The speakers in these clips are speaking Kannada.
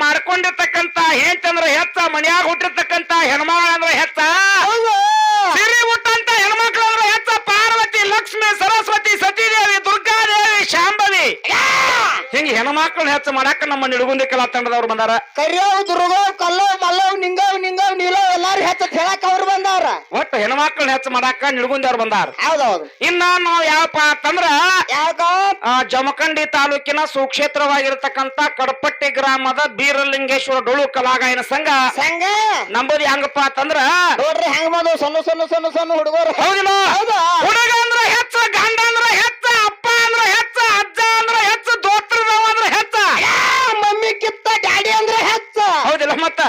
ಮಾಡ್ಕೊಂಡಿರ್ತಕ್ಕಂತ ಹೆಂಚಂದ್ರ ಹೆಚ್ಚ ಮನ್ಯಾಗ ಹುಟ್ಟಿರ್ತಕ್ಕಂತ ಹೆಣ್ಮಗಳ ಅಂದ್ರ ಹೆಚ್ಚ. ಸಿರಿ ಹುಟ್ಟಂತ ಹೆಣ್ಮಕ್ಳು ಅಂದ್ರ ಹೆಚ್ಚ. ಪಾರ್ವತಿ ಲಕ್ಷ್ಮಿ ಸರಸ್ವತಿ ಸತೀದೇವಿ ಹಿಂಗ ಹೆಣ್ಮಕ್ಳನ್ನ ಹೆಚ್ಚು ಮಾಡಾಕ ನಮ್ಮ ನಿಡುಗುಂದಿ ಕಲಾ ತಂಡದವ್ರು ಬಂದಾರ. ಕರಿಯೋ ದುರ್ಗೋ ಕಲ್ಲೋ ಮಲ್ಲವ್ ನಿಂಗವ್ ನಿಂಗವ್ ನೀಲವ್ ಎಲ್ಲಾರು ಹೆಚ್ಚ ಹೇಳಕ್ ಅವ್ರು ಬಂದಾರ. ಒಟ್ಟು ಹೆಣ್ಮಕ್ಳು ಹೆಚ್ಚು ಮಾಡಾಕ ನಿಡುಗುಂದಿ ಅವ್ರು ಬಂದಾರ. ಹೌದೌದು. ಇನ್ನ ನಾವು ಯಾವಪ್ಪ ಅಂತಂದ್ರ ಆ, ಜಮಖಂಡಿ ತಾಲೂಕಿನ ಸುಕ್ಷೇತ್ರವಾಗಿರ್ತಕ್ಕಂತ ಕಡಪಟ್ಟಿ ಗ್ರಾಮದ ಬೀರಲಿಂಗೇಶ್ವರ ಡೊಳು ಕಲಾಗಾಯನ ಸಂಘ. ಸಂಘ? ನಂಬುದು ಹೆಂಗಪ್ಪ ಅಂತಂದ್ರ ನೋಡ್ರಿ ಹೆಂಗ್ ಬಂದು ಸಣ್ಣ ಸಣ್ಣ ಸಣ್ಣ ಸಣ್ಣ ಹುಡುಗರು. ಹೌದಿಲ್ಲ? ಹೌದಾ. ಹುಡುಗ ಅಂದ್ರೆ ಹೆಚ್ಚ ಗಂಡ ಅಂದ್ರ ಹೆಚ್ಚ ಅಪ್ಪ ಅಂದ್ರೆ ಹೆಚ್ಚ ಅಜ್ಜ ಅಂದ್ರ ಹೆಚ್ಚ ದೋತ್ರದವ ಅಂದ್ರ ಹೆಚ್ಚ ಮಮ್ಮಿ ಕಿತ್ತ ಡ್ಯಾಡಿ ಅಂದ್ರೆ ಹೆಚ್ಚ ಹೌದಿಲ್ಲ ಮತ್ತ.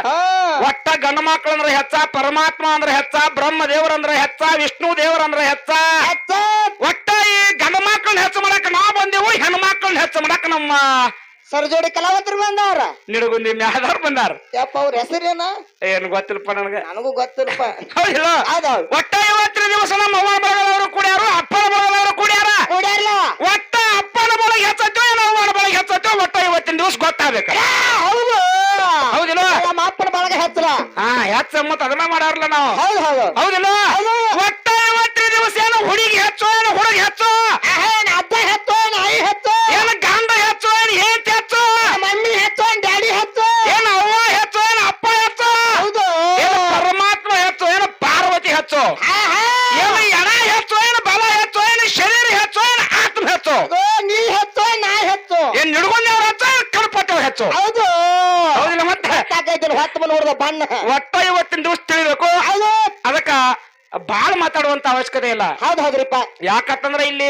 ಒಟ್ಟ ಗಂಡ ಮಕ್ಳು ಅಂದ್ರ ಹೆಚ್ಚ ಪರಮಾತ್ಮ ಅಂದ್ರ ಹೆಚ್ಚ ಬ್ರಹ್ಮ ದೇವರಂದ್ರ ಹೆಚ್ಚ ವಿಷ್ಣು ದೇವರಂದ್ರ ಹೆಚ್ಚ. ಹೆಚ್ಚ. ಒಟ್ಟ ಈ ಗಂಡ ಮಕ್ಕಳನ್ನ ಹೆಚ್ಚು ಮಾಡಕ್ ನಾವ್ ಬಂದೇವು ಹೆಣ್ಣು ಮಕ್ಕಳನ್ನ ಹೆಚ್ಚು ಮಾಡಕ್ ನಮ್ಮ ಸರ್ಜೋಡಿ ಕಲಾವಂತರು ಬಂದಾರ? ನಿಡಗುಂದಿ ಮ್ಯಾದವ್ರು ಬಂದಾರ. ಯಪ್ಪ ಅವ್ರ ಹೆಸರೇನ? ಏನ್ ಗೊತ್ತಿಲ್ಲಪ್ಪ ನನಗೆ. ನನಗೂ ಗೊತ್ತಿಲ್ಲಪ್ಪ. ಹೌದಿಲ್ಲ. ಒಟ್ಟ ಇವತ್ತಿನ ದಿವಸ ನಮ್ಮ ಅವ್ವ ಬಳಗದವರು ಕುಡಿಯಾರು ಅಪ್ಪನ ಬಳಗದವರು ಕುಡಿಯಾರ? ಕುಡಿಯಾರಲ್ಲ ಒಟ್ಟ ಅಪ್ಪನ ಬಳಗ ಹೆಚ್ಚತ್ತೋ ಏನೋ ಅವ್ವನ ಬಳಗ ಹೆಚ್ಚತ್ತೋ ಒಟ್ಟ ಇವತ್ತಿನ ದಿವಸ ಗೊತ್ತಾಗ್ಬೇಕು ಹೌದು. ಹೌದಿಲ್ಲ? ಅಪ್ಪನ ಬಳಗ ಹೆಚ್ಚಲ ಹಾ ಹೆಚ್ಚ ಮತ್ತ ಅದನ್ನ ಮಾಡಾರಲ್ಲ ನಾವು. ಹೌದು ಹೌದು. ಹೌದಿಲ್ಲ? ಹೌದು. ಒಟ್ಟ ಇವತ್ತಿನ ದಿವಸ ಏನು ಹುಡುಗಿ ಹೆಚ್ಚು ಏನು ಹುಡುಗ ಹೆಚ್ಚು? ಏನ್ ಅಜ್ಜ ಹೆಚ್ಚೋ ನಾಯಿ ಹೆಚ್ಚು? ಏನು ಗಂಡ ಹೆಚ್ಚೋ ಏನು ಹೆಂಡತಿ ಹೆಚ್ಚೋ? ಮಮ್ಮಿ ಹೆಚ್ಚು ಡ್ಯಾಡಿ ಹೆಚ್ಚೋ? ಏನು ಅವ್ವ ಹೆಚ್ಚೋ ಏನು ಅಪ್ಪ ಹೆಚ್ಚು? ಹೌದು. ಏನು ಪರಮಾತ್ಮ ಹೆಚ್ಚೋ ಏನು ಪಾರ್ವತಿ ಹೆಚ್ಚು. ಏನು ಎಣ ಹೆಚ್ಚು ಏನು ಬಲ ಹೆಚ್ಚೋ ಏನು ಶರೀರ ಹೆಚ್ಚೋ ಏನು ಆತ್ಮ ಹೆಚ್ಚೋ? ನೀ ಹೆಚ್ಚೋ ನಾ ಹೆಚ್ಚು? ಏನ್ ನಿಡ್ಕೊಂಡವ್ರ ಹೆಚ್ಚು ಹೌದು. ಹೌದಿಲ್ಲ ಮತ್ತೆ? ಸಾಕೈತಿ ಹೊತ್ತು ಬಂದು ಹೊಡೆದ ಬಣ್ಣ. ಒಟ್ಟ ಇವತ್ತಿನ ದಿವಸ ತಿಳಿಬೇಕು. ಹೌದು. ಅದಕ್ಕ ಬಾಳ ಮಾತಾಡುವಂತ ಅವಶ್ಯಕತೆ ಇಲ್ಲ. ಹೌದ್ ಹೌದ್ರಿಪ್ಪ ಯಾಕಂತಂದ್ರ ಇಲ್ಲಿ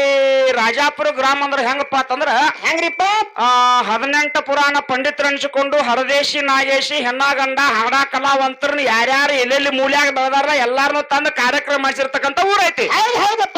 ರಾಜಾಪುರ ಗ್ರಾಮ ಅಂದ್ರ ಹೆಂಗಪ್ಪ ಅಂತಂದ್ರ ಹೆಂಗ್ರಿಪ್ಪ ಆ ಹದಿನೆಂಟು ಪುರಾಣ ಪಂಡಿತರು ಅನ್ಸಿಕೊಂಡು ಹರದೇಶಿ ನಾಗೇಶಿ ಹೆಣ್ಣಾಗಂಡ ಹಾಡ ಕಲಾವಂತರನ್ನ ಯಾರ್ಯಾರು ಎಲ್ಲೆಲ್ಲಿ ಮೂಲ್ಯಾಗ ಬೆಳೆದಾರ ಎಲ್ಲಾರನು ತಂದು ಕಾರ್ಯಕ್ರಮ ಮಾಡಿಸಿರ್ತಕ್ಕಂಥ ಊರೈತಿ. ಹೌದು ಹೌದಪ್ಪ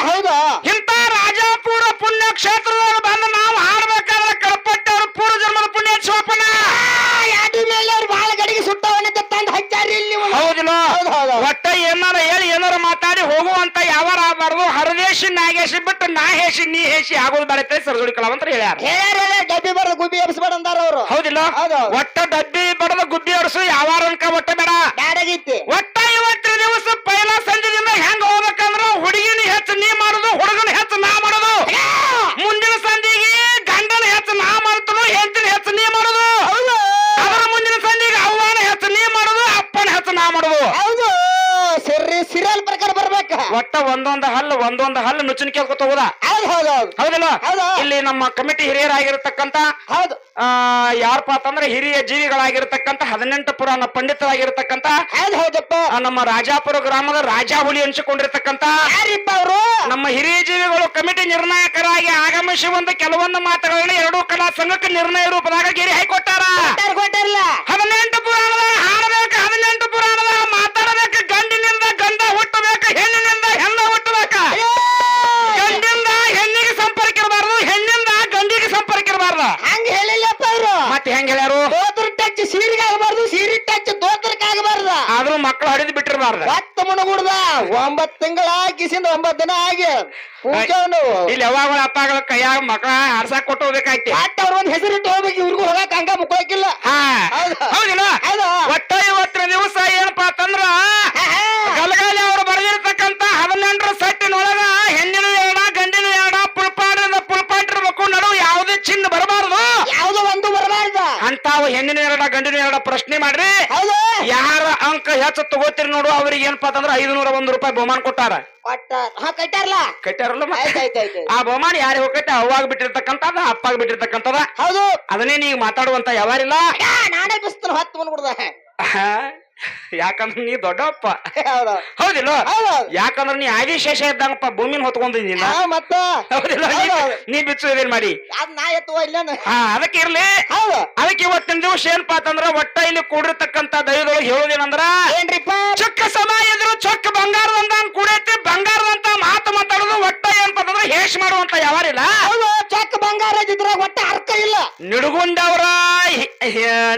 ನಾಗೇಶಿ ಬಿಟ್ಟು ನಾ ಹೇಸಿ ನೀ ಹೇಸಿ ಆಗೋದು ಬರತ್ತೆ ಸರಜೋಡಿ ಅಂತ ಹೇಳ್ಯಾರ. ಹೇಳ್ಯಾರ ಹೇಳ್ಯಾರ, ಡಬ್ಬಿ ಬರ್ದು ಗುಬ್ಬಿ ಎಬ್ಸ್ಬೇಡ ಅಂದಾರ ಅವರು. ಹೌದಿಲ್ಲ? ಹೌದು. ಒಟ್ಟ ಡಬ್ಬಿ ಬಡದ ಗುಬ್ಬಿ ಹೊಡ್ಸು ಯಾವ ಅನ್ಕ ಒಟ್ಟ ಬೇಡ. ಬ್ಯಾಡಾಗೈತಿ. ಒಟ್ಟ ಇವತ್ತಿನ ದಿವಸ ಪೈಲ ಸಂಜೆದಿಂದ ಹೆಂಗ್ ಹೋಗ್ಬೇಕಂದ್ರ ಹುಡುಗಿನ ಹೆಚ್ಚು ನೀ ಮಾಡುದು ಹುಡುಗನ ಹೆಚ್ಚು ನಾ ಮಾಡುದು ಮುಂದಿನ ಸಂಧಿಗೆ ಗಂಡನ ಹೆಚ್ಚು ನಾ ಮಾಡ್ತನು ಹೆಂಡತಿನ ಹೆಚ್ಚು ನೀ ಮಾಡುದು ಹೌದು ಅದರ ಮುಂದಿನ ಸಂಧಿಗೆ ಅವ್ವನ ಹೆಚ್ಚು ನೀ ಮಾಡುದು ಅಪ್ಪನ ಹೆಚ್ಚು ನಾ ಮಾಡುದು ಹೌದು ಸಿರಿ ಸಿರಿಯಲ್ ಪ್ರಕಾರ ಬರ್ಬೇಕ ಒಟ್ಟ ಒಂದೊಂದು ಹಲ್ಲು ಒಂದೊಂದು ಹಲ್ಲು ನುಚ್ಚುನಿಕೆ ಕೇಳ್ಕೊತ ಹೌದು ಹೌದು ಹೌದು. ಹೌದಿಲ್ಲ ಹೌದು. ಇಲ್ಲಿ ನಮ್ಮ ಕಮಿಟಿ ಹಿರಿಯರಾಗಿರತಕ್ಕಂತ ಹೌದು. ಯಾರಪ್ಪ ಅಂತಂದ್ರೆ ಹಿರಿಯ ಜೀವಿಗಳಾಗಿರ್ತಕ್ಕಂತ ಹದಿನೆಂಟು ಪುರಾಣ ಪಂಡಿತರಾಗಿರ್ತಕ್ಕಂತ ಹೌದು ಹೌದಪ್ಪ. ನಮ್ಮ ರಾಜಾಪುರ ಗ್ರಾಮದ ರಾಜಾಹುಲಿ ಅನ್ಸಿಕೊಂಡಿರ್ತಕ್ಕಂತ ಯಾರಿಪ್ಪ ಅವರು ನಮ್ಮ ಹಿರಿಯ ಜೀವಿಗಳು ಕಮಿಟಿ ನಿರ್ಣಾಯಕರಾಗಿ ಆಗಮಿಸಿ ಒಂದು ಕೆಲವೊಂದು ಮಾತುಗಳನ್ನು ಎರಡೂ ಕಲಾ ಸಂಘಕ್ಕೆ ನಿರ್ಣಯ ರೂಪದಾಗ ಗೆರೆ ಹಾಕೊಟ್ಟಾರ. ಹದಿನೆಂಟು ಪುರಾಣದ ಹಾಡಬೇಕು ಹದಿನೆಂಟು ಪುರಾಣದ ಮಾತಾಡಬೇಕು ಗಂಡಿನಿಂದ ಗಂಡ ಹುಟ್ಟಬೇಕು ಹೆಣ್ಣಿನಿಂದ ಹೆಣ್ಣ ಹುಟ್ಟಬೇಕ ಗಂಡಿಂದ ಹೆಣ್ಣಿಗೆ ಸಂಪರ್ಕ ಇರಬಾರ್ದು ಹೆಣ್ಣಿಂದ ಗಂಡಿಗೆ ಸಂಪರ್ಕ ಇರಬಾರ್ದು ಹಂಗ ಹೇಳಿಲ್ಲಪ್ಪ ಅವರು ಮತ್ತೆ ಹೆಂಗ್ ಹೇಳ್ಯಾರು ದೋತ್ರ ಟಚ್ ಸೀರೆಗೆ ಆಗಬಾರ್ದು ಸೀರೆ ಟಚ್ ದೋತ್ರಕ್ಕೆ ಆಗಬಾರ್ದ ಆದ್ರೂ ಮಕ್ಕಳು ಹಡಿದು ಬಿಟ್ಟಿರಬಾರ್ದು. ರಕ್ತ ಮುಣಗುಡ್ದ ಒಂಬತ್ ತಿಂಗಳ ಕಿಸಿಂದ ಒಂಬತ್ ದಿನ ಆಗಿ ಪೂಜೆವನ್ನು ಇಲ್ಲಿ ಯಾವಾಗ ಅಪ್ಪಗಳ ಕೈಯಾಗ ಮಕ್ಕಳ ಆಡ್ಸಾಕ್ ಕೊಟ್ಟು ಹೋಗ್ಬೇಕಾಯ್ತಿ. ಒಟ್ಟ ಅವ್ರ ಒಂದ್ ಹೆಸರಿಟ್ಟು ಹೋಗ್ಬೇಕು ಇವ್ರಿಗೂ ಹೋಗಕ್ ಹಂಗ ಮುಕ್ಕೋಕಿಲ್ಲ. ಹೌದಿಲ್ಲ? ಹೌದು. ಒಟ್ಟ ಇವತ್ತಿನ ದಿವಸ ಏನಪ್ಪಾ ಅಂತಂದ್ರ ಗಲಗಾಲಿ ಅವ್ರು ಬರೆದಿರ್ತಕ್ಕಂತ ಹದಿನೆಂಟರ ಸೆಟ್ಟಿನೊಳಗ ಹೆಣ್ಣಿನ ಎರಡ ಗಂಡಿನ ಎರಡ ಪುಲ್ಪಾಡ್ರಿಂದ ಪುಲ್ಪಾಟಿರ್ಬೇಕು ನಡು ಯಾವುದೇ ಚಿನ್ನ ಬರಬಾರ್ದು. ಯಾವ್ದು ಒಂದು ಬರಬಾರ್ದ. ಅಂತಾವು ಹೆಣ್ಣಿನ ಎರಡ ಗಂಡಿನ ಎರಡ ಪ್ರಶ್ನೆ ಮಾಡ್ರಿ. ಹೌದು. ಅಂಕ ಹೆಚ್ಚ ತಗೋತೀರಿ ನೋಡು ಅವ್ರಿಗೆ ಏನಪ್ಪಾ ಅಂತಂದ್ರ ಐದುನೂರ ಒಂದ್ ರೂಪಾಯಿ ಬಹುಮಾನ ಕೊಟ್ಟಾರ. ಹಾ ಕಟ್ಟಾರಲ್ಲ ಕಟ್ಟಾರಲ್ಲ ಮತ್ತೆ? ಆಯ್ತ್ ಆಯ್ತ್ ಆಯ್ತ್ ಆಯ್ತ್. ಆ ಬಹುಮಾನ ಯಾರಿಗೆ ಹೋಗೈತೆ? ಅವಾಗ ಬಿಟ್ಟಿರ್ತಕ್ಕಂತ ಅಪ್ಪಾಗ ಬಿಟ್ಟಿರ್ತಕ್ಕಂಥದ ಹೌದು. ಅದನ್ನೇ ನೀವು ಮಾತಾಡುವಂತ ಯಾವಾರಿಲ್ಲ. ನಾನೇ ಬಿಸ್ತಾನ ಹತ್ತು ಮುಣಗುಡ್ದ ಯಾಕಂದ್ರೆ ನೀ ದೊಡ್ಡಪ್ಪ. ಹೌದು. ಹೌದಿಲ್ಲ? ಹೌದು. ಯಾಕಂದ್ರೆ ನೀ ಆದಿಶೇಷ ಇದ್ದಂಗಪ್ಪ ಭೂಮಿನ ಹೊತ್ಕೊಂಡಿದ್ದೀನಿ ಹಾ ಮತ್ತ? ಹೌದಿಲ್ಲ? ನೀ-. ಬಿಚ್ಚು ಇದೇನ್ ಮಾಡಿ? ಹಾ ಅದಕ್ಕೆ ಇರ್ಲಿ. ಹೌದು. ಅದಕ್ಕೆ ಇವತ್ತಿನ ದಿವಸ ಏನಪ್ಪಾ ಅಂತಂದ್ರ ಒಟ್ಟ ಇಲ್ಲಿ ಕೂಡಿರ್ತಕ್ಕಂತ ದೈವದೊಳಗೆ ಹೇಳೋದೇನಂದ್ರ ಏನ್ರಿಪ್ಪ? ಚೊಕ್ಕ ಸಮ ಎದುರು ಚೊಕ್ಕ ಬಂಗಾರದಂತ ಕೂಡೈತಿ ಒಟ್ಟ ಅಂತ ಅಂತಂದ್ರ ಹೇಷ್ ಮಾಡುವಂತ ಯಾವಾರಿಲ್ಲ ಚೆಕ್ ಬಂಗಾರ ಇದ್ರ ಒಟ್ಟ ಅರ್ಥ ಇಲ್ಲ. ನಿಡುಗುಂದವರ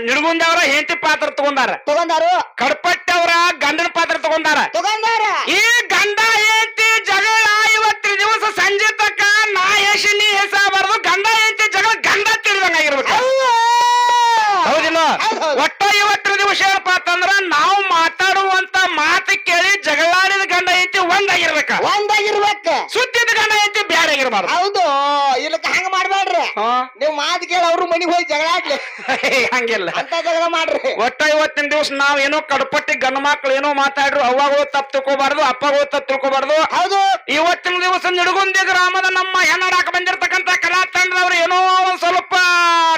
ನಿಡುಗುಂದವರ ಹೆಂಡತಿ ಪಾತ್ರ ತಗೊಂಡಾರ? ತಗೊಂಡಾರು. ಕಡ್ಪಟ್ಟವರ ಗಂಡನ ಪಾತ್ರ ತಗೊಂಡಾರ? ತಗೊಂಡಾರ ಈ ಗಂಡ ಹೆಂಡತಿ ಜಗಳ ಇವತ್ತಿನ ದಿವಸ ಸಂಜೆ ತಕ್ಕ ನಾ ಹೆಸಿ ನೀ ಹೆಸಾಬಾರ್ದು ಗಂಡ ಹೆಂಡತಿ ಜಗಳ ಗಂಡ ತಿಳಿದಂಗಾಗಿರ್ಬೇಕು ಹೌದು. ಹೌದಿಲ್ಲ ಹೌದಿಲ್ಲ ಹೌದ್ ಹೌದ್. ಒಟ್ಟ ಇವತ್ತಿನ ದಿವಸ ಏನಪ್ಪಾ ಅಂತಂದ್ರ ನಾವು ಮಾತಾಡುವಂತ ಮಾತು ಕೇಳಿ ಜಗಳಾಡಿದ ಗಂಡ ಐತಿ ಒಂದಾಗಿರ್ಬೇಕ ಒಂದಾಗಿರ್ಬೇಕ ಸುದ್ದಿದ ಗಂಡ ಐತಿ ಬ್ಯಾರೆ ಆಗಿರ್ಬಾರ್ದು ಹೌದು ಇಲ್ಲಕ ಹಂಗ ಮಾಡ್ಬೇಡ್ರಿ ಹಾ. ನೀವ್ ಮಾತು ಕೇಳಿ ಅವ್ರ ಮನಿಗ್ ಹೋಗಿ ಜಗಳ ಆಡ್ಲಿ ಅಂತ ಜಗಳ ಮಾಡ್ರಿ. ಒಟ್ಟ ಇವತ್ತಿನ ದಿವಸ ನಾವ್ ಏನೋ ಕಡಪಟ್ಟಿ ಗಂಡ ಮಕ್ಳು ಏನೋ ಮಾತಾಡ್ರು ಅವಾಗೋ ತಪ್ಪು ತಿಳ್ಕೊಬಾರ್ದು ಅಪ್ಪಾಗೋ ತಪ್ಪು ತಿಳ್ಕೊಬಾರ್ದು. ಹೌದು. ಇವತ್ತಿನ ದಿವಸ ನಿಡಗುಂದಿ ಗ್ರಾಮದ ನಮ್ಮ ಹೆಣ್ಣಾಕ ಬಂದಿರತಕ್ಕಂತ ಕಲಾ ತಂಡದವ್ರು ಏನೋ ಒಂದ್ ಸ್ವಲ್ಪ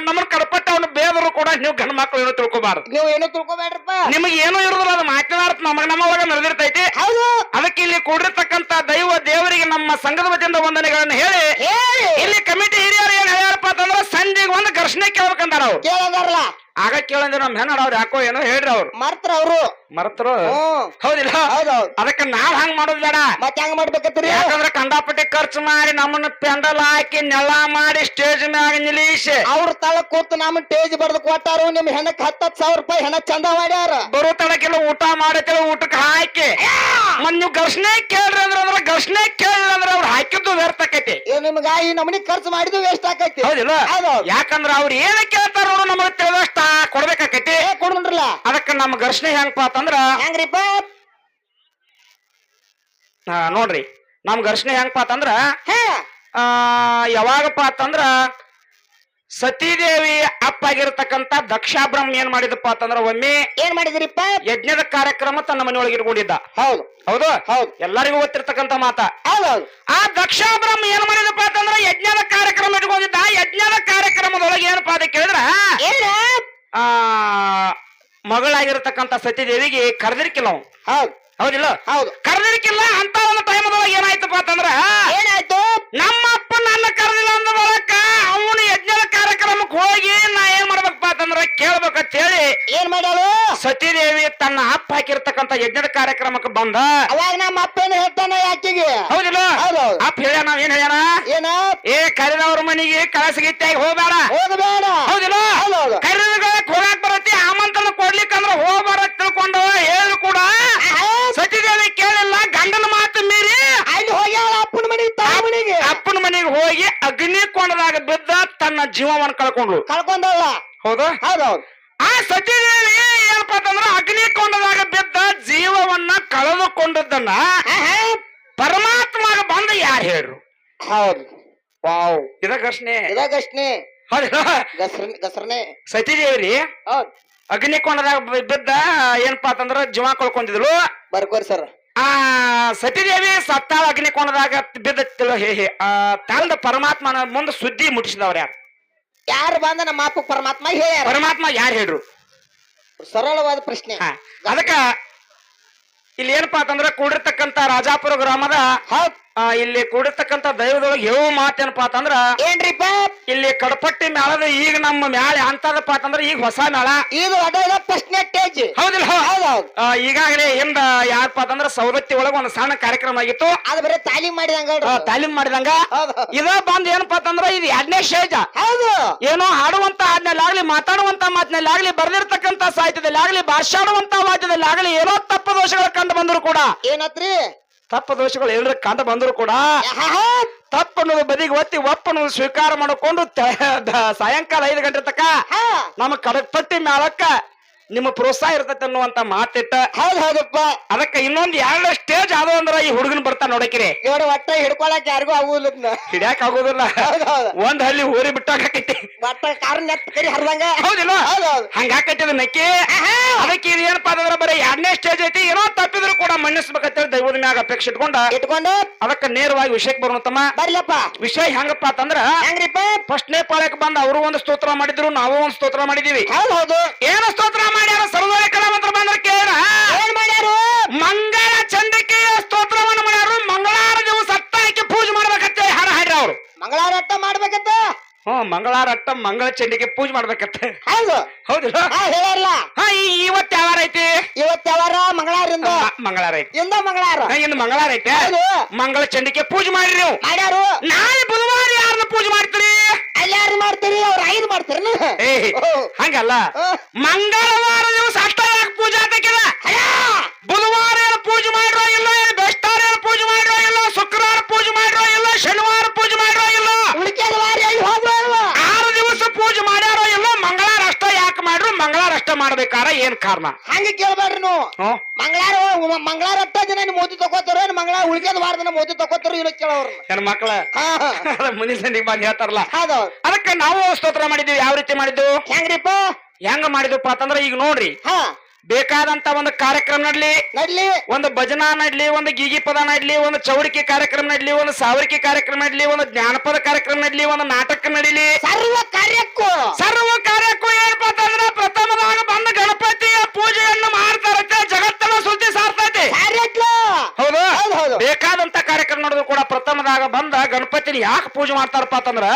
ನಮ್ಮನ್ನ ಕಡಪಟ್ಟಿ ಅವ್ನು ಬೇದರು ಕೂಡ ನೀವು ಗಂಡ ಮಕ್ಳು ಏನೋ ತಿಳ್ಕೊಬಾರ್ದು. ನೀವು ಏನೋ ತಿಳ್ಕೊಬೇಡ್ರಪ್ಪ. ನಿಮಗೆ ಏನೋ ಇರೋದಿಲ್ಲ ಅದು ಮಾತಾಡ್ತ ನಮಗ ನಮ್ಮ ಒಳಗ ನಡೆದಿರ್ತೈತಿ. ಹೌದು. ಅದಕ್ಕೆ ಇಲ್ಲಿ ಕೂಡಿರ್ತಕ್ಕಂತ ದೈವ ದೇವರಿಗೆ ನಮ್ಮ ಸಂಘದ ವತಿಯಿಂದ ವಂದನೆಗಳನ್ನು ಹೇಳಿ. ಹೇಳಿ. ಇಲ್ಲಿ ಕಮಿಟಿ ಹಿರಿಯರು ಏನ್ ಹೇಳ್ಯಾರಪ್ಪ ಅಂತಂದ್ರ ಸಂಜೆಗೆ ಒಂದು ಘರ್ಷಣೆ ಕೇಳ್ಬೇಕಂತಾರ ಅವ್ರು ಕೇಳದಾರಲ್ಲ ಆಗ ಕೇಳಂದ್ರೆ ನಮ್ಮ ಹೆಣ್ಣಾಡವ್ರು ಯಾಕೋ ಏನೋ ಹೇಳ್ರಿ ಅವ್ರು. ಮರ್ತ್ರ ಅವ್ರು. ಮರ್ತ್ರ? ಹ್ಮ್. ಹೌದಿಲ್ಲ? ಹೌದೌದು ಅದಕ್ಕೆ ನಾವ್ ಹಂಗ್ ಮಾಡೋದ್ ಬೇಡ. ಮತ್ ಹೆಂಗ್ ಮಾಡ್ಬೇಕತ್ರಿ ಯಾಕಂದ್ರೆ ಕಂದಾಪಟ್ಟಿ ಖರ್ಚು ಮಾಡಿ ನಮ್ಮನ್ನ ಪೆಂಡಲ್ ಹಾಕಿ ನೆಲ ಮಾಡಿ ಸ್ಟೇಜ್ ಮ್ಯಾಗ ನಿಲ್ಲಿಸಿ. ಅವ್ರ ತಳ ಕೂತು ನಮ್ ಸ್ಟೇಜ್ ಬರ್ದು ಕೊಟ್ಟಾರು ನಿಮ್ ಹೆಣಕ್ ಹತ್ತತ್ ಸಾವಿರ ರೂಪಾಯಿ ಹೆಣ ಚಂದ ಮಾಡ್ಯಾರ. ಬರೋ ತಡಕ್ಕೆಲ್ಲ ಊಟ ಮಾಡಕ್ಕೆಲ್ಲ ಊಟಕ್ಕೆ ಹಾಕಿ. ಮತ್ ನೀವು ಘರ್ಷಣೆ ಕೇಳ್ರಿ ಅಂದ್ರೆ ಅಂದ್ರೆ ಘರ್ಷಣೆ ಕೇಳಿಲ್ಲ ಅಂದ್ರೆ ಅವ್ರು ಹಾಕಿದ್ದು ವ್ಯರ್ಥ ಆಕೈತಿ. ನಿಮ್ಗ ಈ ನಮನಿ ಖರ್ಚು ಮಾಡಿದ್ದು ವೇಸ್ಟ್ ಆಕೈತಿ. ಹೌದಿಲ್ಲ? ಹೌದೌದು ಯಾಕಂದ್ರ ಅವ್ರು ಏನ್ ಕೇಳ್ತಾರ ನೋಡು ನಮಗೆ ತಿಳಿದಷ್ಟ ಕೊಡ್ಬೇಕಾಕೈತಿ? ಏ ಅದಕ್ಕ ಅದಕ್ಕೆ ನಮ್ಮ ಘರ್ಷಣೆ ಹೆಂಗಪ್ಪ ಅಂತಂದ್ರ ಹೆಂಗ್ರಿಪ್ಪ ಆ, ನೋಡ್ರಿ. ನಮ್ ಘರ್ಷಣೆ ಹೆಂಗಪ್ಪ ಅಂತಂದ್ರ ಯಾವಾಗಪ್ಪ ಅಂತಂದ್ರ ಸತೀದೇವಿ ಅಪ್ಪ ಆಗಿರ್ತಕ್ಕಂತ ದಕ್ಷಾಬ್ರಹ್ಮ ಏನ್ ಮಾಡಿದಪ್ಪ ಅಂತಂದ್ರ ಒಮ್ಮೆ ಏನ್ ಮಾಡಿದ್ರಿಪ್ಪ ಯಜ್ಞದ ಕಾರ್ಯಕ್ರಮ ತನ್ನ ಮನೆಯೊಳಗೆ ಇಟ್ಕೊಂಡಿದ್ದ ಹೌದು. ಹೌದು? ಹೌದು. ಎಲ್ಲರಿಗೂ ಗೊತ್ತಿರ್ತಕ್ಕಂತ ಮಾತ. ಹೌದೌದು. ಆ ದಕ್ಷಾಬ್ರಹ್ಮ ಏನ್ ಮಾಡಿದಪ್ಪ ಅಂತಂದ್ರ ಯಜ್ಞದ ಕಾರ್ಯಕ್ರಮ ಇಟ್ಕೊಂಡಿದ್ದ. ಯಜ್ಞದ ಕಾರ್ಯಕ್ರಮದೊಳಗೆ ಏನಪ್ಪಾ ಅಂತ ಕೇಳಿದ್ರ? ಆ ಮಗಳಾಗಿರತಕ್ಕಂತ ಸತ್ಯದೇವಿಗೆ ಕರೆದಿರ್ಕಿಲ್ಲ ಅವ್ ಹೌದು. ಹೌದಿಲ್ಲ? ಹೌದು. ಕರೆದಿರ್ಕಿಲ್ಲ ಅಂತ ಒಂದು ಟೈಮ್ ಏನಾಯ್ತಪ್ಪ ಅಂತಂದ್ರ ಏನಾಯ್ತು? ನಮ್ಮ ಅಪ್ಪ ನನ್ನ ಕರೆದಿಲ್ಲ ಅಂದ ಬರಕ ಅವನು ಯಜ್ಞದ ಕಾರ್ಯಕ್ರಮಕ್ಕೆ ಹೋಗಿ ನಾ ಏನ್ ಮಾಡ್ಬೇಕಪ್ಪ ಅಂತಂದ್ರ ಕೇಳ್ಬೇಕಂತ ಹೇಳಿ ಏನ್ ಮಾಡ್ಯಾಳು? ಸತೀದೇವಿ ತನ್ನ ಅಪ್ಪ ಹಾಕಿರ್ತಕ್ಕಂತ ಯಜ್ಞದ ಕಾರ್ಯಕ್ರಮಕ್ಕೆ ಬಂದ. ಅವಾಗ ನಮ್ಮ ಅಪ್ಪನ ಹೇಳ್ತಾನ ಯಾಕಿಗೆ ಹೌದಿಲ್ಲ? ಹೌದೌದು ಅಪ್ಪ ಹೇಳ್ಯಾನ ನಾವ್ ಏನ್ ಹೇಳ್ಯಾನ? ಏನ? ಏ ಕರೆದವ್ರ ಮನೆಗೆ ಕಳಸಗಿತ್ತಾಗಿ ಹೋಗ್ಬೇಡ. ಹೋಗಬೇಡ. ಹೌದಿಲ್ಲ? ಹೌದೌದು ಕರೆದಗಳಕ್ಕೆ ಹೋಗಾಕ್ ಬರತ್ತಿ ಆಮಂತ್ರಣ ಕೊಡ್ಲಿಕ್ಕಂದ್ರ ಹೋಗ್ಬಾರ ತಿಳ್ಕೊಂಡವ ಹೇಳು ಕೂಡ ಸತೀದೇವಿ ಕೇಳಿಲ್ಲ ಗಂಡನ ಮಾತು ಮೀರಿ ಅಲ್ಲಿ ಹೋಗ್ಯಾಳ ಅಪ್ಪನ ಮನೆಗೆ ತಾ ಮನೆಗೆ? ಅಪ್ಪನ ಮನೆಗೆ ಹೋಗಿ ಅಗ್ನಿ ಕೊಂಡದಾಗ ಬಿದ್ದ ತನ್ನ ಜೀವವನ್ನು ಕಳ್ಕೊಂಡ್ಳು. ಕಳ್ಕೊಂಡಲ್ಲ? ಹೌದಾ? ಹೌದೌದು ಆ ಸತೀದೇವಿ ಏನಪ್ಪಂದ್ರ ಅಂತಂದ್ರ ಅಗ್ನಿ ಕೊಂಡದಾಗ ಬಿದ್ದ ಜೀವವನ್ನ ಕಳೆದುಕೊಂಡದ್ದನ್ನ ಪರಮಾತ್ಮಗ ಬಂದ ಯಾರು ಹೇಳ್ರು? ಹೌದು. ವಾವ್. ಇದ ಘರ್ಷಣೆ ಸತೀದೇವಿ ಹೌದು. ಅಗ್ನಿ ಕೊಂಡದಾಗ ಬಿದ್ದ ಏನಪ್ಪಾ ಅಂತಂದ್ರ ಜೀವ ಕಳ್ಕೊಂಡಿದ್ಲು? ಬರ್ಕೋರಿ ಸರ್. ಆ ಸತೀದೇವಿ ಸತ್ತಾಳ ಅಗ್ನಿ ಕೊಂಡದಾಗ ಬಿದ್ದ ತಂದ ಪರಮಾತ್ಮನ ಮುಂದೆ ಸುದ್ದಿ ಮುಟ್ಟಿಸಿದವ್ರ ಯಾರು? ಯಾರು ಬಂದ ನಮ್ಮ ಅಪ್ಪ ಪರಮಾತ್ಮ ಹೇಳ್ಯಾರ? ಪರಮಾತ್ಮ ಯಾರು ಹೇಳ್ರು? ಸರಳವಾದ ಪ್ರಶ್ನೆ. ಹಾ, ಅದಕ್ಕ ಇಲ್ಲಿ ಏನಪ್ಪಾ ಅಂತಂದ್ರೆ ಕೂಡಿರ್ತಕ್ಕಂತ ರಾಜಾಪುರ ಗ್ರಾಮದ ಹೌದ್. ಆ, ಇಲ್ಲಿ ಕೂಡಿರ್ತಕ್ಕಂತ ದೈವದೊಳಗೆ ಯಾವ ಮಾತೇನಪ್ಪ ಅಂತಂದ್ರ ಏನ್ರಿಪ್ಪ ಇಲ್ಲಿ ಕಡಪಟ್ಟಿ ಮೇಳದ ಈಗ ನಮ್ಮ ಮ್ಯಾಲ ಅಂತದಪ್ಪ ಅಂತಂದ್ರ ಈಗ ಹೊಸ ಮೇಳ. ಫಸ್ಟ್ನೇ ಸ್ಟೇಜ್ ಹೌದಿಲ್ಲ ಈಗಾಗಲೇ ಹಿಂದ ಯಾರಪ್ಪ ಅಂತಂದ್ರ ಸವದತ್ತಿ ಒಳಗ ಒಂದು ಸಣ್ಣ ಕಾರ್ಯಕ್ರಮ ಆಗಿತ್ತು. ಅದು ಬರೀ ತಾಲೀಮ್ ಮಾಡಿದಂಗ ತಾಲೀಮ್ ಮಾಡಿದಂಗ. ಇದ ಬಂದ್ ಏನಪ್ಪಾ ಅಂತಂದ್ರ ಇದು ಎರಡನೇ ಸ್ಟೇಜ್ ಹೌದು. ಏನೋ ಹಾಡುವಂತ ಆಜ್ಞೆಲ್ಲಾಗ್ಲಿ ಮಾತಾಡುವಂತ ಮಾತಿನಲ್ಲಾಗ್ಲಿ ಬರ್ದಿರ್ತಕ್ಕಂತ ಸಾಹಿತ್ಯದಲ್ಲಿ ಆಗ್ಲಿ ಭಾಷಾಡುವಂತ ವಾದ್ಯದಲ್ಲಿ ಆಗ್ಲಿ ಏನೋ ತಪ್ಪ ದೋಷಗಳ ಕಂಡು ಬಂದ್ರು ಕೂಡ. ಏನತ್ರಿ? ತಪ್ಪ ದೋಷಗಳು ಎಲ್ಲರ ಕಂಡು ಬಂದ್ರು ಕೂಡ ತಪ್ಪು ಅನ್ನೋದು ಬದಿಗೆ ಒತ್ತಿ ಒಪ್ಪನ್ನೋದು ಸ್ವೀಕಾರ ಮಾಡಿಕೊಂಡು ಸಾಯಂಕಾಲ ಐದು ಗಂಟೆ ತಕ ನಮ್ಮ ನಮ್ಮ ಪಟ್ಟಿ ಮ್ಯಾಲಕ್ಕ ನಿಮ್ಮ ಪ್ರೋತ್ಸಾಹ ಇರ್ತೈತೆ ಅನ್ನುವಂತ ಮಾತಿಟ್ಟ. ಹೌದ್ ಹೌದಪ್ಪ. ಅದಕ್ಕೆ ಇನ್ನೊಂದ್ ಎರಡು ಸ್ಟೇಜ್ ಆದವು ಅಂದ್ರ ಈ ಹುಡುಗನ್ ಬರ್ತಾ ನೋಡಕಿರಿ. ನೋಡಿ ಒಟ್ಟ ಹಿಡ್ಕೊಳಕ್ ಯಾರಿಗೂ ಆಗುದಿಲ್ಲ ಹಿಡಿಯಾಕ ಆಗೋದಿಲ್ಲ. ಒಂದ್ ಹಳ್ಳಿ ಊರಿ ಬಿಟ್ಟಾಕೈತಿ ಒಟ್ಟ ಕಾರ್ ನೆಟ್ ಕರಿ ಹರಿದಂಗ. ಹೌದಿಲ್ಲ? ಹೌದ್ ಹೌದ್. ಹಂಗಾಕೈತಿ ಅದು ನಕ್ಕಿ. ಅದಕ್ಕೆ ಇದು ಏನಪ್ಪಾ ಅಂತಂದ್ರ ಬರೀ ಎರಡನೇ ಸ್ಟೇಜ್ ಐತಿ. ಏನೋ ತಪ್ಪಿದ್ರು ಕೂಡ ಮನ್ನಿಸ್ಬೇಕಂತೇಳಿ ದೈವದ ಮ್ಯಾಗ ಅಪೇಕ್ಷೆ ಇಟ್ಕೊಂಡ. ಇಟ್ಕೊಂಡು. ಅದಕ್ಕೆ ನೇರವಾಗಿ ವಿಷಯಕ್ಕೆ ಬರೋಣ ತಮ್ಮ. ಬರ್ಲಪ್ಪ. ವಿಷಯ ಹೆಂಗಪ್ಪ ಅಂತಂದ್ರ ಹೆಂಗ್ರಿಪ್ಪ? ಫಸ್ಟ್ನೇ ಪಾಳ್ಯಕ್ಕೆ ಬಂದ ಅವರು ಒಂದು ಸ್ತೋತ್ರ ಮಾಡಿದ್ರು ನಾವು ಒಂದು ಸ್ತೋತ್ರ ಮಾಡಿದೀವಿ. ಹೌದ್ ಹೌದು. ಏನು ಸ್ತೋತ್ರ ಮಾಡ್ಯಾರ ಸರ್ವೋದಯ ಮಂತ್ರ ಬಂದ್ರ ಕೇಳ. ಏನ್ ಮಾಡ್ಯಾರು? ಮಂಗಳ ಚಂಡಿಕೆಯ ಸ್ತೋತ್ರವನ್ನು ಮಾಡ್ಯಾರು. ಮಂಗಳಾರ ದಿವಸ ಅಟ್ಟ ಹಾಕಿ ಪೂಜೆ ಮಾಡ್ಬೇಕಂತ ಹಾಡ ಹಾಡ್ರ ಅವ್ರು. ಮಂಗಳವಾರ ಅಟ್ಟ ಮಾಡ್ಬೇಕತ್ತ ಹ್ಮ್ ಮಂಗಳಾರಟ್ಟ ಮಂಗಳ ಚಂಡಿಕೆ ಪೂಜೆ ಮಾಡ್ಬೇಕಂತ. ಹೌದು. ಹೌದಿಲ್ಲ? ಹಾ ಹೇಳ್ಯಾರಲ್ಲ ಹಾ ಇವತ್ತು ಯಾವಾರ ಐತಿ? ಇವತ್ತು ಯಾವಾರ? ಮಂಗಳಾರ ಮಂಗಳಾರ ಐತಿ. ಇಂದ ಮಂಗಳಾರ? ಇನ್ನು ಮಂಗಳಾರ ಐತೆ. ಮಂಗಳ ಚಂಡಿಕೆ ಪೂಜೆ ಮಾಡ್ರಿ ನೀವು. ಮಾಡ್ಯಾರು. ನಾಳೆ ಬುಧವಾರ ಯಾರನ್ನ ಪೂಜೆ ಮಾಡ್ತೀರಿ? ಅಲ್ಲಾರು ಮಾಡ್ತೀರಿ? ಅವ್ರ ಐದು ಮಾಡ್ತೀರಿ ಏ ಹಂಗಲ್ಲ. ಮಂಗಳವಾರ ದಿವಸ ಅಷ್ಟ ಯಾಕೆ ಪೂಜೆ ಆಗ್ಬೇಕಿಲ್ಲ? ಬುಧವಾರ ಏನು ಪೂಜೆ ಮಾಡ್ರೋ ಇಲ್ಲ ಬೆಸ್ಟಾರ ಏನು ಪೂಜೆ ಮಾಡ್ರೋ ಇಲ್ಲ ಶುಕ್ರವಾರ ಪೂಜೆ ಮಾಡ್ರೋ ಇಲ್ಲ ಶನಿವಾರ ಪೂಜೆ ಮಾಡ್ರೋ ಇಲ್ಲ ಉಳಿಕೆದ ವಾರ ಎಲ್ಲಿ ಹೋದ್ರು ಅಲ್ವಾ ಆರು ದಿವಸ ಪೂಜೆ ಮಾಡ್ಯಾರೋ ಇಲ್ಲ ಮಂಗಳವಾರ ಅಷ್ಟ ಯಾಕೆ ಮಾಡ್ರು ಮಂಗಳಾರ ಅಷ್ಟ ಮಾಡ್ಬೇಕಾರ ಏನ್ ಕಾರಣ? ಹಂಗ ಕೇಳ್ಬೇಡ್ರಿ ನೀವು. ಹ್ಮ್ ಮಂಗಳಾರ ಮಂಗಳಾರ ಅಟ್ಟ ದಿನ ನೀವು ಮೋದಿ ತಗೋತಾರ ಏನ್ ಮಂಗಳಾರ ಉಳಿಕೆದ ವಾರ ದಿನ ಮೋದಿ ತಗೋತಾರ ಇಲ್ಲ ಕೇಳೋರು. ಹೆಣ್ ಮಕ್ಳ. ಹಾ ಮುಂದಿನ ಸಂದಿಗೆ ಬಂದ್ ಹೇಳ್ತಾರಲ್ಲ. ಹೌದೌದು. ಅದಕ್ಕೆ ನಾವು ಸ್ತೋತ್ರ ಮಾಡಿದ್ವಿ. ಯಾವ ರೀತಿ ಮಾಡಿದ್ವು ಹೆಂಗ್ರಿಪ್ಪ? ಹೆಂಗ ಮಾಡಿದ್ವಪ್ಪ ಅಂತಂದ್ರೆ ಈಗ ನೋಡ್ರಿ. ಹಾ. ಬೇಕಾದಂತ ಒಂದು ಕಾರ್ಯಕ್ರಮ ನಡ್ಲಿ. ನಡ್ಲಿ. ಒಂದು ಭಜನಾ ನಡ್ಲಿ ಒಂದು ಗೀಗಿ ಪದ ನಡ್ಲಿ ಒಂದು ಚೌಡಿಕೆ ಕಾರ್ಯಕ್ರಮ ನಡ್ಲಿ ಒಂದು ಸಾವರಿಕೆ ಕಾರ್ಯಕ್ರಮ ನಡ್ಲಿ ಒಂದು ಜ್ಞಾನಪದ ಕಾರ್ಯಕ್ರಮ ನಡ್ಲಿ ಒಂದು ನಾಟಕ ನಡೀಲಿ. ಸರ್ವ ಕಾರ್ಯಕ್ಕೂ. ಸರ್ವ ಕಾರ್ಯಕ್ಕೂ ಏನಪ್ಪಾ ಅಂತಂದ್ರ ಪ್ರಥಮದಾಗ ಬಂದ ಗಣಪತಿಯ ಪೂಜೆಯನ್ನು ಮಾಡ್ತಾರತ್ತೆ ಜಗತ್ತನ್ನ ಸುದ್ದಿ ಸಾರ್ತೈತಿ. ಹೌದು. ಬೇಕಾದಂತ ಕಾರ್ಯಕ್ರಮ ನಡೆದು ಕೂಡ ಪ್ರಥಮದಾಗ ಬಂದ ಗಣಪತಿನ ಯಾಕೆ ಪೂಜೆ ಮಾಡ್ತಾರಪ್ಪ ಅಂತಂದ್ರೆ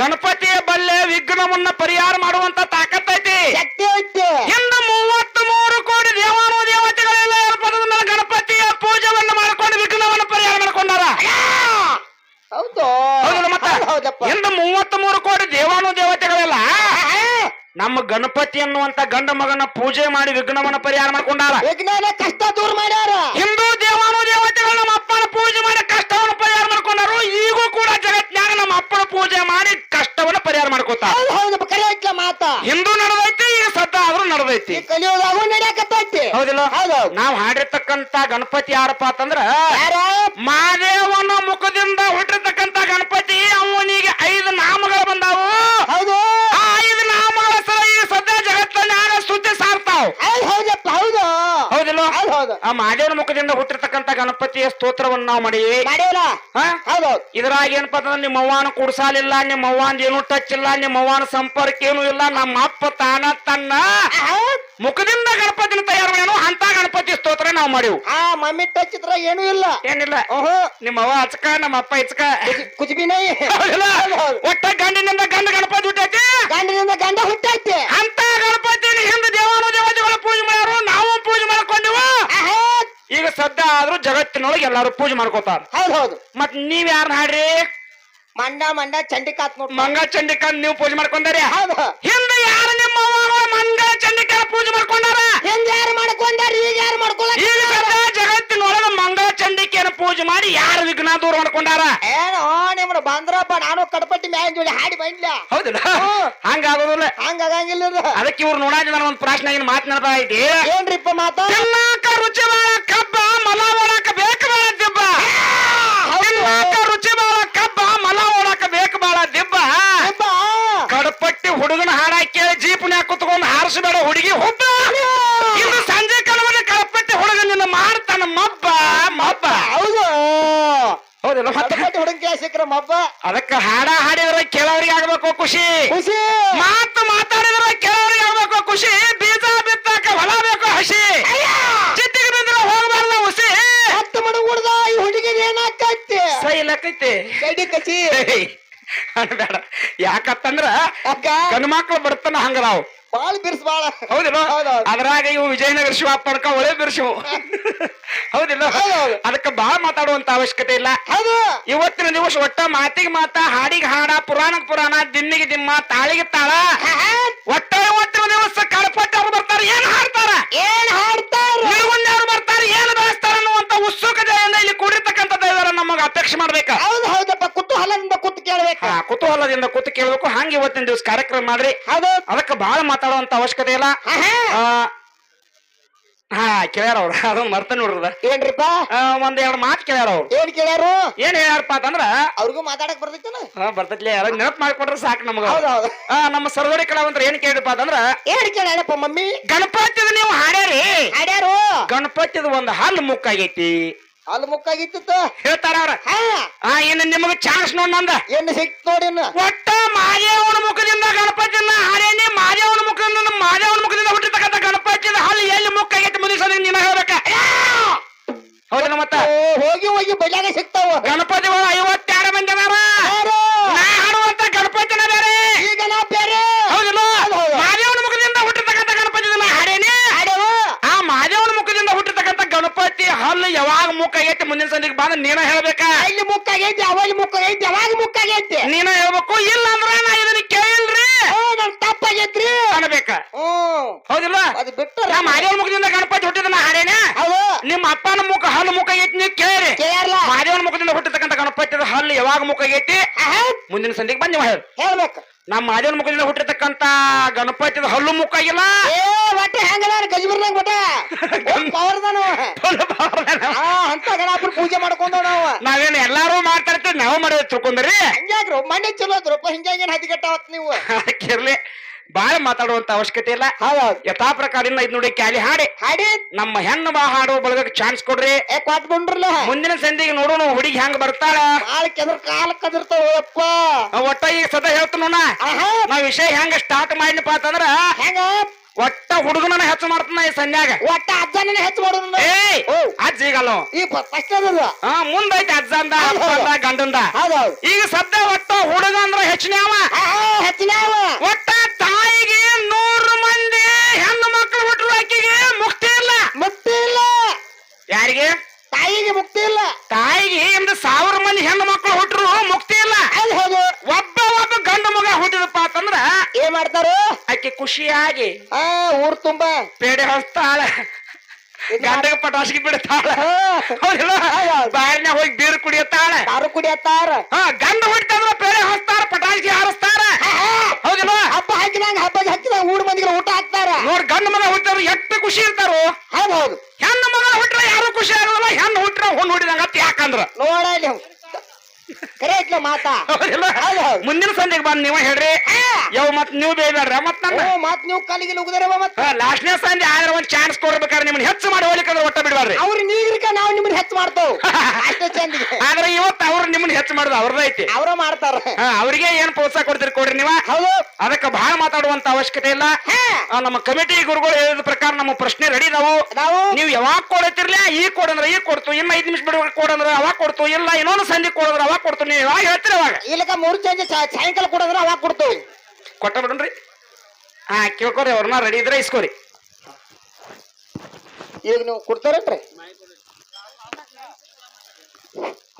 ಗಣಪತಿಯ ಬಲ್ಲೆ ವಿಘ್ನವನ್ನ ಪರಿಹಾರ ಮಾಡುವಂತ ತಾಕತ್ತೈತಿ ಶಕ್ತಿ ಐತಿ ಇಂದು ಮೂವತ್ತ್ ಮೂರು ಕೋಟಿ ದೇವಾನು ದೇವತೆಗಳೆಲ್ಲ ಏರ್ಪಡದ ಮೇಲೆ ಗಣಪತಿಯ ಪೂಜೆಯನ್ನು ಮಾಡ್ಕೊಂಡು ವಿಘ್ನವನ್ನು ಪರಿಹಾರ ಮಾಡ್ಕೊಂಡಾರ ಹೌದು ಹೌದಲ್ಲ ಮತ್ತ ಹೌದ್ ಹೌದಪ್ಪ ಇಂದು ಮೂವತ್ತ್ ಮೂರು ಕೋಟಿ ದೇವಾನು ದೇವತೆಗಳೆಲ್ಲ ಆಹಾ. ನಮ್ಮ ಗಣಪತಿ ಅನ್ನುವಂತ ಗಂಡ ಮಗನ ಪೂಜೆ ಮಾಡಿ ವಿಘ್ನವನ್ನ ಪರಿಹಾರ ಮಾಡ್ಕೊಂಡಾರ. ವಿಜ್ಞಾನ ಕಷ್ಟ ದೂರ ಮಾಡ್ಯಾರ. ಹಿಂದೂ ದೇವಾನು ದೇವತೆಗಳು ನಮ್ಮ ಅಪ್ಪನ ಪೂಜೆ ಮಾಡಿ ಕಷ್ಟವನ್ನು ಪರಿಹಾರ ಮಾಡ್ಕೊಂಡಾರು. ಈಗೂ ಕೂಡ ಜಗತ್ನಾಗ ನಮ್ಮ ಅಪ್ಪನ ಪೂಜೆ ಮಾಡಿ ಕಷ್ಟವನ್ನು ಪರಿಹಾರ ಮಾಡ್ಕೊತಾರ. ಹೌದು ಹೌದು ಕರೆ ಐತ್ಲ ಮಾತ. ಹಿಂದೂ ನಡೆದೈತಿ ಈಗ ಸದ್ದ ಆದ್ರೂ ನಡೆದೈತಿ. ಈ ಕಲಿಯೋದಾಗೂ ನಡೆಯಕತ್ತೈತಿ. ಹೌದಿಲ್ಲ? ಹೌದು ನಾವು ಹಾಡಿರ್ತಕ್ಕಂತ ಗಣಪತಿ ಯಾರಪ್ಪ ಅಂತಂದ್ರ ಯಾರ? ಮಾದೇವನ ಮುಖದಿಂದ ಹುಟ್ಟಿರ್ತಕ್ಕಂತ ಗಣಪತಿ ಅವನಿಗೆ ಐದು ನಾಮಗಳು ಬಂದಾವು ಹೌದು ಆ ಐದು ನಾಮಗಳ ಸಲ ಈ ಸದ್ಯ ಜಗತ್ತನ್ಯಾಗ ಸುದ್ದಿ ಸಾರ್ತಾವ್ ಹೌದು ಹೌದಪ್ಪ ಹೌದು ಹೌದಿಲ್ಲ ಹೌದು ಹೌದು ಆ ಮಾದೇವನ ಮುಖದಿಂದ ಹುಟ್ಟಿರ್ತಕ್ಕಂತ ಗಣಪತಿಯ ಸ್ತೋತ್ರವನ್ನು ನಾವು ಮಾಡಿವಿ ಮಾಡ್ಯಾವಲ್ಲ ಹಾ? ಹೌದೌದು ಇದ್ರಾಗ ಏನಪ್ಪ ಅಂತಂದ್ರೆ ನಿಮ್ಮ ಅವ್ವಾನ ಕುಡ್ಸಾಲಿಲ್ಲ ನಿಮ್ಮ ಅವ್ವಾನ್ ಏನು ಟಚ್ ಇಲ್ಲ ನಿಮ್ಮ ಅವ್ವಾನ ಸಂಪರ್ಕ ಏನು ಇಲ್ಲ ನಮ್ಮ ಅಪ್ಪ ತಾನ ತನ್ನ ಮುಖದಿಂದ ಗಣಪತಿನ ತಯಾರು ಮಾಡ್ಯಾನು ಅಂತ ಗಣಪತಿ ಸ್ತೋತ್ರ ನಾವು ಮಾಡಿವು. ಆ ಮಮ್ಮಿ ಟಚ್ ಇದ್ರ ಏನೂ ಇಲ್ಲ. ಏನಿಲ್ಲ. ಓಹೋ. ನಿಮ್ಮ ಅವ್ವ ಹಚ್ಕ ನಮ್ಮ ಅಪ್ಪ ಹಚ್ಕ ಕುಚ್ ಬಿ ನೈ ಹೌದಿಲ್ಲ? ಹೌದು, ಹೌದು. ಒಟ್ಟ ಗಂಡಿನಿಂದ ಗಂಡ ಗಣಪತಿ ಹುಟ್ಟೈತೆ? ಗಂಡಿನಿಂದ ಗಂಡ ಹುಟ್ಟೈತೆ. ಅಂತ ಗಣಪತಿ ಹಿಂದ ದೇವಾನು ಈಗ ಆದ್ರೂ ಜಗತ್ತಿನೊಳಗೆ ಎಲ್ಲಾರು ಪೂಜೆ ಮಾಡ್ಕೋತಾರ. ಹೌದು ಹೌದು. ಮತ್ ನೀವ್ ಯಾರನ್ನ ಹಾಡ್ರಿ? ಮಂಡ ಮಂಡ ಚಂಡಿಕಾತ್ ನೋಡ್. ಮಂಗ ಚಂಡಿಕಾ ನೀವು ಪೂಜೆ ಮಾಡ್ಕೊಂಡಾರಿ? ಹೌದು. ಹಿಂದೆ ಯಾರು ನಿಮ್ಮ ಮಂಗ ಚಂಡಿಕಾ ಪೂಜೆ ಮಾಡ್ಕೊಂಡಾರ? ಹಿಂದೆ ಯಾರು ಮಾಡ್ಕೊಂಡಾರ ಈಗ ಯಾರು ಮಾಡ್ಕೊಳ ಈಗ ಸದ್ಯ ಜಗತ್ತಿನೊಳಗ ಮಂಗ ಚಂಡಿಕೆಯನ್ನು ಪೂಜೆ ಮಾಡಿ ಯಾರು ವಿಘ್ನ ದೂರ ಮಾಡ್ಕೊಂಡಾರ ಏನೋ ನಿಮ್ನ ಬಂದ್ರಪ್ಪ ನಾನು ಕಡಪಟ್ಟಿ ಮ್ಯಾನ್ ಜೋಡಿ ಹಾಡಿ ಬಂದ್ಲ. ಹೌದಿಲ್ಲ? ಹಂಗ ಹಂಗಾಗೋದಿಲ್ಲ. ಹಂಗ ಆಗಂಗಿಲ್ಲ ಅದಕ್ಕೆ ಇವ್ರು ನೋಡಾಕ ನಾನು ಒಂದು ಪ್ರಶ್ನೆ ಏನು ಮಾತನಾಡ್ತಾ ಐತಿ. ಏನ್ರಿಪ್ಪ ಮಾತ? ಎಲ್ಲಾಕ ರುಚಿ ಬಾಳ ಕಬ್ಬ ಮಲ ಒಳಕ ಬೇಕು ಬಾಳ ದಿಬ್ಬ. ಎಲ್ಲಾಕ ರುಚಿ ಬಾಳ ಕಬ್ಬ ಮಲ ಒಳಕ ಬೇಕು ಬಾಳ ದಿಬ್ಬ. ಕಡಪಟ್ಟಿ ಹುಡುಗನ ಹಾಡ ಕೇಳಿ ಜೀಪ್ನ್ಯಾಗ ಕುತ್ಕೊಂಡು ಹಾರಿಸಬೇಡ ಹುಡುಗಿ ಹುಬ್ಬ. ಇನ್ನು ಸಂಜೆ ಕಳವಲ್ಲಿ ಕಡಪಟ್ಟಿ ಹುಡುಗನಿಂದ ಮಾಡ್ತಾನ ಮಬ್ಬ ಮಬ್ಬ. ಹೌದಿಲ್ಲ ಹುಡುಗ ಸಿಕ್ಕ್ರ ಮಬ್ಬ. ಅದಕ್ಕೆ ಹಾಡ ಹಾಡಿದ್ರೆ ಕೆಲವರಿಗೆ ಆಗ್ಬೇಕು ಖುಷಿ. ಖುಷಿ. ಮಾತು ಮಾತಾಡಿದ್ರೆ ಕೆಲವರಿಗೆ ಆಗ್ಬೇಕು ಖುಷಿ. ಬೀಜ ಬಿತ್ತಾಕ ಹೊಲ ಬೇಕು ಹಸಿ. ಚಿಟ್ಟಿಗೆ ಬಿದ್ರೆ ಹೋಗ್ಬಾರ್ದ ಹುಸಿ. ಹತ್ತು ಮಡ ಹುಡ್ದ ಈ ಹುಡುಗಿ ಏನಾಕೈತಿ ಸೈ ಕಡಿ ಕಚಿ ಬೇಡ. ಯಾಕತ್ತಂದ್ರ ಅಕ್ಕ ಗಂಡ್ಮಕ್ಳು ಬರ್ತಾನ ಹಂಗ ನಾವು ಬಾಳ ಬಿರ್ಸ್ ಬಾಳ. ಹೌದಿಲ್ಲ? ಹೌದೌದು. ಅದ್ರಾಗ ಇವು ವಿಜಯನಗರ ಶಿವ ಪಡ್ಕ ಒಳ್ಳೆ ಬಿರ್ಸಿವು ಹೌದಿಲ್ಲ? ಹೌದೌದು. ಅದಕ್ಕೆ ಬಾಳ ಮಾತಾಡುವಂತ ಅವಶ್ಯಕತೆ ಇಲ್ಲ. ಹೌದು. ಇವತ್ತಿನ ದಿವಸ ಒಟ್ಟ ಮಾತಿಗೆ ಮಾತ ಹಾಡಿಗೆ ಹಾಡ ಪುರಾಣಕ್ ಪುರಾಣ ದಿನ್ನಿಗೆ ದಿಮ್ಮ ತಾಳಿಗೆ ತಾಳ. ಒಟ್ಟ ಇವತ್ತಿನ ದಿವಸ ಕಡಪಟ್ಟ ಬರ್ತಾರ. ಏನ್ ಹಾಡ್ತಾರ? ಏನ್ ಹಾಡ್ತಾರ? ಏನ್ ಅನ್ನುವಂತ ಉತ್ಸುಕತೆಯಿಂದ ಇಲ್ಲಿ ಕೂಡಿರ್ತಕ್ಕಂಥ ದೈವರ ನಮಗ ಅಪೇಕ್ಷೆ ಮಾಡ್ಬೇಕ. ಹೌದು ಹೌದಪ್ಪ. ಕುತೂಹಲದಿಂದ ಕೂತ್ ಕೇಳ್ಬೇಕ. ಹಾ ಕುತೂಹಲದಿಂದ ಕೂತು ಕೇಳ್ಬೇಕು. ಹಂಗೆ ಇವತ್ತಿನ ದಿವಸ ಕಾರ್ಯಕ್ರಮ ಮಾಡ್ರಿ. ಹೌದು. ಅದಕ್ಕೆ ಬಹಳ ಮಾತಾಡುವಂತ ಅವಶ್ಯಕತೆ ಇಲ್ಲ. ಆಹಾ. ಆ, ಹಾ ಕೇಳ್ಯಾರ ಅವ್ರ ಅದೊಂದು ಮರ್ತ ನೋಡ್ರದ. ಏನ್ರಿಪ್ಪ? ಒಂದ್ ಹಲ್ ಮಾತು ಕೇಳ್ಯಾರ ಅವ್ರು ಏನ್ ಕೇಳ್ಯಾರು? ಏನ್ ಹೇಳ್ಯಾರಪ್ಪ ಅಂತಂದ್ರ ಅವ್ರಿಗೂ ಮಾತಾಡಕ್ ಬರ್ತೈತನ ಹಾ, ಬರ್ತೈತ್ಲೆ ಯಾರ ನೆನಪು ಮಾಡ್ಕೊಟ್ರೆ ಸಾಕು ನಮಗ. ಆ, ನಮ್ಮ ಸರ್ವರಿ ಕಲಾವಂತರ ಏನ್ ಕೇಳಿರಪ್ಪ ಅಂತಂದ್ರ ಏನ್ ಕೇಳ್ಯಾರಪ್ಪ ಮಮ್ಮಿ? ಗಣಪತಿದ ನೀವು ಹಾಡ್ಯಾರಿ. ಹಾಡ್ಯಾರು. ಗಣಪತಿದ ಒಂದು ಹಲ್ಲು ಮುಕ್ಕಾಗೈತಿ. ಅಲ್ಲಿ ಮುಕ್ಕಾಗಿತ್ತು ಹೇಳ್ತಾರ ಅವ್ರ. ಹಾ. ಆ ಇನ್ನು ನಿಮಗ ಚಾನ್ಸ್ ನೋಡ್ ನಂದ. ಏನು ಸಿಕ್ತ್ ನೋಡಿ ಇನ್ನು. ಒಟ್ಟ ಮಾದೇವನ ಮುಖದಿಂದ ಗಣಪತಿನ ಹಾಡೇನಿ ಮಾದೇವನ ಮುಖದಿಂದ ಮಾದೇವನ ಮುಖದಿಂದ ಹುಟ್ಟಿರ್ತಕ್ಕಂಥ ಗಣಪತಿಯಿಂದ ಹಲ್ಲು ಎಲ್ಲಿ ಮುಕ್ಕಾಗೈತಿ ಮುಂದಿನ ನಿನ ಹೇಳ್ಬೇಕ? ಹೌದಲ್ಲ ಮತ್ತ? ಓ, ಹೋಗಿ ಹೋಗಿ ಬಲ್ಯಾಗ ಸಿಗ್ತಾವ. ಗಣಪತಿ ಒಳ ಐವತ್ತೆರಡು ಮಂದಿ ಅದಾರ? ನಾ ಹಾಡುವಂತ ಗಣಪತಿನ ಬೇರೆ ಈಗ ನಾ ಬೇರೆ ಹೌದಿಲ್ಲ ಹೌದು, ಹೌದು. ಮಾದೇವನ ಮುಖದಿಂದ ಹುಟ್ಟಿರ್ತಕ್ಕಂಥ ಗಣಪತಿನ ನಾ ಹಾಡೇನಿ ಹಾಡ್ಯಾವ ಆ ಮಾದೇವನ ಮುಖದಿಂದ ಹುಟ್ಟಿರ್ತಕ್ಕಂಥ ಗಣಪತಿ ಹಲ್ಲು ಯಾವಾಗ ಮುಕ್ಕಾಗೈತಿ ಮುಂದಿನ ಸಂದಿಗೆ ಬಂದ ನೀನ ಹೇಳ್ಬೇಕಾ? ಅಲ್ಲಿ ಮುಕ್ಕಾಗೈತಿ ಅವಾಗ ಮುಕ್ಕಾಗೈತಿ ಅವಾಗ ಮುಕ್ಕಾಗೈತಿ ನೀನ ಹೇಳ್ಬೇಕು ಇಲ್ಲ ಅಂದ್ರ ನಾ ಇದನ್ನ ಕೇಳಿಲ್ರಿ. ನನ್ ತಪ್ಪಾಗೈತ್ರಿ. ಅನ್ಬೇಕ. ಹ್ಮ್ ಹೌದಿಲ್ಲ ಅದು ಬಿಟ್ಟು ನಮ್ಮ ಮಾದೇವನ ಮುಖದಿಂದ ಗಣಪತಿ ಹುಟ್ಟಿದ ನಾ ಹಾಡೇನ ಹೌದು. ನಿಮ್ಮ ಅಪ್ಪನ ಮುಖ ಹಲ್ಲು ಮುಖ ಐತಿ ನೀವು ಕೇಳಿ ಕೇಳಲ್ಲ. ಮಾದೇವನ ಮುಖದಿಂದ ಹುಟ್ಟಿರ್ತಕ್ಕಂಥ ಗಣಪತಿ ಹಲ್ಲು ಯಾವಾಗ ಮುಖ ಐತಿ ಮುಂದಿನ ಸಂದಿಗೆ ಬಂದ್ ನೀವು ಹೇಳಿ ಹೇಳ್ಬೇಕು. ನಮ್ಮ ಮಾದೇವನ ಮುಖದಿಂದ ಹುಟ್ಟಿರ್ತಕ್ಕಂತ ಗಣಪತಿದ ಹಲ್ಲು ಮುಖ ಆಗಿಲ್ಲ ಏ ಒಟ್ಟೆ ಹೆಂಗದ ಗಜಬರ್ನಾಗ ಬಟ ಪವರ್ದ ನಾವು. ಹಲ್ಲು ಬಾರ್ದಾನ. ಆ ಅಂತ ಗಣಪನ ಪೂಜೆ ಮಾಡ್ಕೊಂಡ ನಾವು. ನಾವೇನು ಎಲ್ಲಾರು ಮಾಡ್ತಾ ಇರ್ತೀವಿ ನಾವು ಮಾಡೋದು ತಿಳ್ಕೊಂಡ್ರಿ. ಹಂಗ್ಯಾಕ್ರು? ಮನೆ ಚಲೋ ಅದ್ರಪ್ಪ ಹದಿಗಟ್ಟ ಹದಿಗೆಟ್ಟಾವತ್ ನೀವು? ಅದಕ್ಕಿರ್ಲಿ ಬಾಳ ಮಾತಾಡುವಂತ ಅವಶ್ಯಕತೆ ಇಲ್ಲ. ಹೌದೌದು ಯಥಾ ಪ್ರಕಾರದಿಂದ ಇದ್ ನೋಡಿ ಕ್ಯಾಲಿ ಹಾಡಿ. ಹಾಡಿ. ನಮ್ಮ ಹೆಣ್ಣು ಬಾ ಹಾಡುವ ಬಳಗಕ್ಕೆ ಚಾನ್ಸ್ ಕೊಡ್ರಿ. ಏ ಕೊಟ್ಬಿಡ್ರಲ್ಲ ಮುಂದಿನ ಸಂಧಿಗೆ ನೋಡೋಣ ಹುಡುಗಿ ಹೆಂಗ್ ಬರ್ತಾಳ. ಕಾಲ್ ಕೆದ್ರ ಕಾಲ್ ಒಟ್ಟ ಈಗ ಸದಾ ಹೇಳ್ತಾನ ಆಹಾ. ನಾವ್ ವಿಷಯ ಹೆಂಗ ಸ್ಟಾರ್ಟ್ ಮಾಡಿನಪ್ಪ ಅಂತಂದ್ರ ಹೆಂಗ ಒಟ್ಟ ಹುಡುಗನ ಹೆಚ್ಚು ಮಾಡ್ತಾನ ಈ ಸನ್ಯಾಗ. ಒಟ್ಟ ಅಜ್ಜನ ಹೆಚ್ಚು ಮಾಡೋದು ಏ. ಅಜ್ಜ ಈಗಲ್ಲ ಈ ಫಸ್ಟ್ ಅದಲ್ಲ ಹಾ ಮುಂದೈತಿ ಅಜ್ಜಂದ ಗಂಡಂದ. ಹೌದೌದು. ಈಗ ಸದ್ಯ ಒಟ್ಟ ಹುಡುಗ ಅಂದ್ರ ಹೆಚ್ಚಿನ ಅವ ಆಹಾ ಹೆಚ್ಚಿನ ಅವ. ಒಟ್ಟ ತಾಯಿಗೆ ನೂರು ಮಂದಿ ಹೆಣ್ಣು ಮಕ್ಕಳು ಹುಟ್ಟರು ಆಕಿಗೆ ಮುಕ್ತಿ ಇಲ್ಲ. ಮುಕ್ತಿ ಇಲ್ಲ. ಯಾರಿಗೆ? ತಾಯಿಗೆ ಮುಕ್ತಿ ಇಲ್ಲ. ತಾಯಿಗೆ ಒಂದು ಸಾವಿರ ಮಂದಿ ಹೆಣ್ಣು ಮಕ್ಕಳು ಮುಕ್ತಿ ಇಲ್ಲ ಅಲ್ಲಿ ಹೌದು ಒಬ್ಬ ಒಬ್ಬ ಗಂಡು ಮಗ ಹುಟ್ಟಿದಪ್ಪ ಅಂತಂದ್ರ ಏನ್ ಮಾಡ್ತಾರು? ಆಕೆ ಖುಷಿಯಾಗಿ ಆ ಊರ್ ತುಂಬಾ. ಪೇಡೆ ಹೊಸ್ತಾಳ. ಗಂಡಗ ಪಟಾಸಿಗೆ ಬಿಡ್ತಾಳ. ಹೌದಿಲ್ಲ? ಬಾರಿನ ಹೋಗಿ ಬೀರು ಕುಡಿಯತ್ತಾಳ. ದಾರು ಕುಡಿಯತ್ತಾರ? ಹಾ ಗಂಡ ಹುಟ್ಟಿದ್ರ ಪೇಡೆ ಹೊಸ್ತಾರ ಪಟಾಕಿ ಹಾರಿಸ್ತಾರ ಹೌದಿಲ್ಲ? ಹಬ್ಬ ಹಾಕಿದಂಗ ಹಬ್ಬ ಹಾಕಿದಂಗ ಊರ್ ಮಂದಿಗೆ ಊಟ ಹಾಕ್ತಾರ. ನೋಡ್ ಗಂಡ ಮಗ ಹುಟ್ಟಿದ್ರು ಎಷ್ಟು ಖುಷಿ ಇರ್ತಾರೋ? ಹೌದ್ ಹೌದು. ಹೆಣ್ಣು ಮಗ ಹುಟ್ರ ಯಾರು ಖುಷಿ ಆಗಲ್ಲ ಹೆಣ್ಣು ಹುಟ್ರ ಹುಣ್ಣು ಹುಡಿದಂಗ ಅತ್ ಯಾಕಂದ್ರ? ನೋಡ ಇಲ್ಲಿ ಕರೆ ಐತ್ಲ ಮಾತಾ? ಹೌದಿಲ್ಲ. ಹೌದ್ ಹೌದ್. ಮುಂದಿನ ಸಂಧಿಗೆ ಬಂದ್ ನೀವ ಹೇಳ್ರಿ. ಯಾವ ಮತ್ ನೀವು ಬೇಬೇಡ್ರ ಮತ್ ನನ್ನ ಓ ಮತ್ ನೀವು ಕಾಲಿಗೆ ನುಗ್ದರೆ ಮತ್ ಲಾಸ್ಟ್ನೇ ಸಂಧಿ ಆದ್ರೆ ಒಂದ್ ಚಾನ್ಸ್ ಕೊಡ್ಬೇಕಾದ್ರೆ ನಿಮ್ಮನ್ನ ಹೆಚ್ಚು ಮಾಡಿ ಹೋಗ್ಲಿಕ್ಕಂದ್ರೆ ಒಟ್ಟ ಬಿಡ್ಬಾರ್ರಿ. ಅವ್ರ ನೀಗ್ರಿಕ ನಾವ್ ನಿಮ್ಮನ್ನ ಹೆಚ್ಚು ಮಾಡ್ತೇವ್. ಅಷ್ಟೇ ಚಂದಿಗೆ ಆದ್ರೆ ಇವತ್ತು ಅವ್ರು ನಿಮ್ಮನ್ನ ಹೆಚ್ಚು ಮಾಡುದು ಅವ್ರದ್ದು ಐತಿ. ಅವ್ರ ಮಾಡ್ತಾರ. ಹಾ, ಅವ್ರಿಗೆ ಏನ್ ಪ್ರೋತ್ಸಾಹ ಕೊಡ್ತೀರಿ ಕೊಡ್ರಿ ನೀವ? ಹೌದು. ಅದಕ್ಕೆ ಬಹಳ ಮಾತಾಡುವಂತ ಅವಶ್ಯಕತೆ ಇಲ್ಲ. ಹಾ. ಆ, ನಮ್ಮ ಕಮಿಟಿ ಗುರುಗಳು ಹೇಳಿದ ಪ್ರಕಾರ ನಮ್ಮ ಪ್ರಶ್ನೆ ರೆಡಿ ಇದಾವು. ನಾವು ನೀವು ಯಾವಾಗ ಕೊಡತಿರ್ಲಿ ಈ ಕೊಡಂದ್ರೆ ಈ ಕೊಡ್ತು ಇನ್ನ ಐದ್ ನಿಮಿಷ ಬಿಡುವ ಕೊಡಂದ್ರೆ ಅವಾಗ ಕೊಡ್ತು ಇಲ್ಲ ಇನ್ನೊಂದು ಸಂಧಿ ಕೊಡಂದ್ರೆ ಅವಾಗ ಕೊಡ್ತು ನೀವು ಯಾವಾಗ ಹೇಳ್ತೀರಿ ಅವಾಗ ಇಲ್ಲಕ ಮೂರ್ ಚೇಂಜ್ ಸಾಯಂಕಾಲ ಕೊಡಂದ್ರ ಅವಾಗ ಕೊಡ್ತೇವೆ ಕೊಟ್ಟ ಬಿಡ್ರಿ ಹಾ ಕೇಳ್ಕೊರಿ ಅವ್ರನ್ನ ರೆಡಿ ಇದ್ರೆ ಇಸ್ಕೋರಿ ಈಗ ನೀವು ಕೊಡ್ತಾರೇನ್ರಿ